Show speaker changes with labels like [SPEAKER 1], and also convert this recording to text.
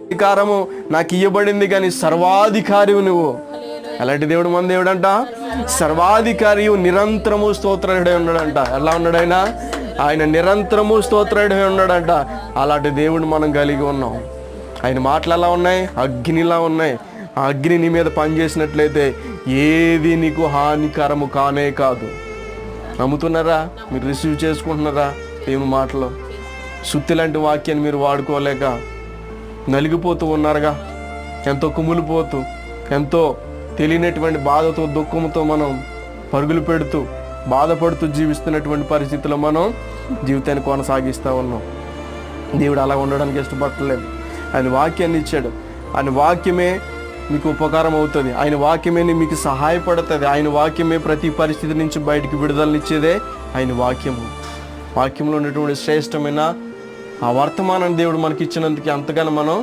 [SPEAKER 1] అధికారము నాకు ఇవ్వబడింది కానీ సర్వాధికారివు నువ్వు. ఎలాంటి దేవుడు మన దేవుడు అంట సర్వాధికారి నిరంతరము స్తోత్రుడై ఉన్నాడంట. ఎలా ఉన్నాడైనా? ఆయన నిరంతరము స్తోత్రుడై ఉన్నాడంట. అలాంటి దేవుడు మనం కలిగి ఉన్నాం. ఆయన మాటలు ఎలా ఉన్నాయి? అగ్నిలా ఉన్నాయి. ఆ అగ్ని నీ మీద పనిచేసినట్లయితే ఏది నీకు హానికరము కానే కాదు. నమ్ముతున్నారా? మీరు రిసీవ్ చేసుకుంటున్నారా ఏమి మాటలు? సుత్తి లాంటి వాక్యాన్ని మీరు వాడుకోలేక నలిగిపోతూ ఉన్నారుగా. ఎంతో కుమిలిపోతూ ఎంతో తెలియనటువంటి బాధతో దుఃఖంతో మనం పరుగులు పెడుతూ బాధపడుతూ జీవిస్తున్నటువంటి పరిస్థితుల్లో మనం జీవితాన్ని కొనసాగిస్తూ ఉన్నాం. దేవుడు అలా ఉండడానికి ఇష్టపడలేదు ఆయన వాక్యాన్ని ఇచ్చాడు. ఆయన వాక్యమే మీకు ఉపకారం అవుతుంది. ఆయన వాక్యమే మీకు సహాయపడుతుంది. ఆయన వాక్యమే ప్రతి పరిస్థితి నుంచి బయటికి విడుదలనిచ్చేదే ఆయన వాక్యము. వాక్యంలో ఉన్నటువంటి శ్రేష్టమైన ఆ వర్తమానాన్ని దేవుడు మనకి ఇచ్చినందుకు ఎంతగానో మనం